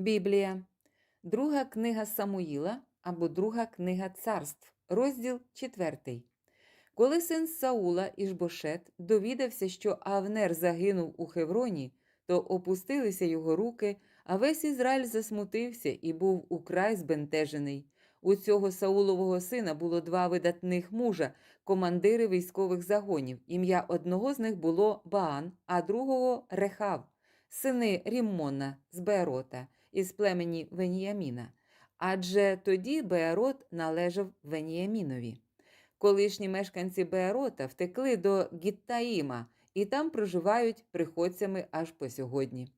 Біблія, друга книга Самуїла або друга книга царств, розділ 4. Коли син Саула Ішбошет довідався, що Авнер загинув у Хевроні, то опустилися його руки, а весь Ізраїль засмутився і був украй збентежений. У цього Саулового сина було два видатних мужа, командири військових загонів. Ім'я одного з них було Баан, а другого Рехав, сини Ріммона з Беерота із племені Веніяміна. Адже тоді Беерот належав Веніямінові. Колишні мешканці Беерота втекли до Гіттаїма і там проживають приходцями аж по сьогодні.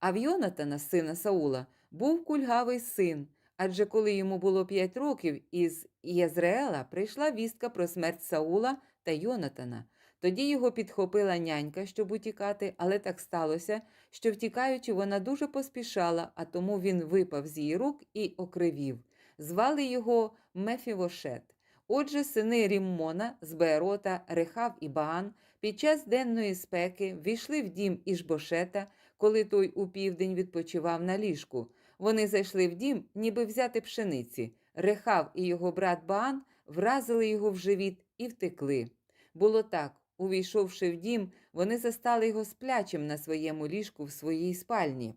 А в Йонатана, сина Саула, був кульгавий син, адже коли йому було п'ять років, із Єзреела прийшла вістка про смерть Саула та Йонатана. Тоді його підхопила нянька, щоб утікати, але так сталося, що втікаючи, вона дуже поспішала, а тому він випав з її рук і окривів. Звали його Мефівошет. Отже, сини Ріммона з Беерота, Рехав і Баан під час денної спеки війшли в дім Ішбошета, коли той у південь відпочивав на ліжку. Вони зайшли в дім, ніби взяти пшениці. Рехав і його брат Баан вразили його в живіт і втекли. Було так. Увійшовши в дім, вони застали його сплячим на своєму ліжку в своїй спальні.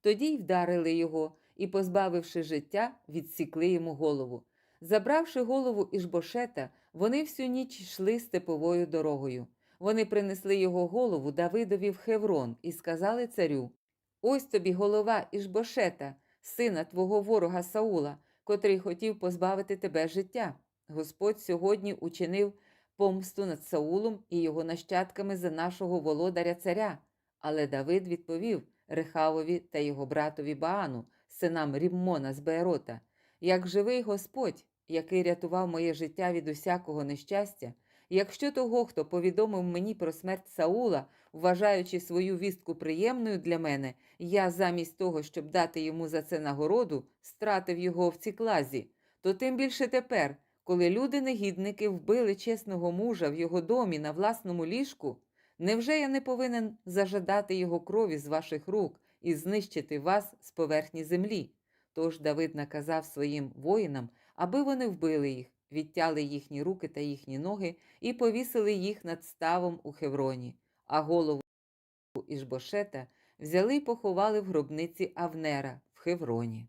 Тоді й вдарили його і, позбавивши життя, відсікли йому голову. Забравши голову Ішбошета, вони всю ніч йшли степовою дорогою. Вони принесли його голову Давидові в Хеврон і сказали царю: Ось тобі голова Ішбошета, сина твого ворога Саула, котрий хотів позбавити тебе життя. Господь сьогодні учинив помсту над Саулом і його нащадками за нашого володаря царя. Але Давид відповів Рехавові та його братові Баану, синам Ріммона з Беерота, як живий Господь, який рятував моє життя від усякого нещастя, якщо того, хто повідомив мені про смерть Саула, вважаючи свою вістку приємною для мене, я замість того, щоб дати йому за це нагороду, стратив його в ціклазі, то тим більше тепер, коли люди-негідники вбили чесного мужа в його домі на власному ліжку, невже я не повинен зажадати його крові з ваших рук і знищити вас з поверхні землі? Тож Давид наказав своїм воїнам, аби вони вбили їх, відтяли їхні руки та їхні ноги і повісили їх над ставом у Хевроні, а голову Ішбошета взяли й поховали в гробниці Авнера в Хевроні.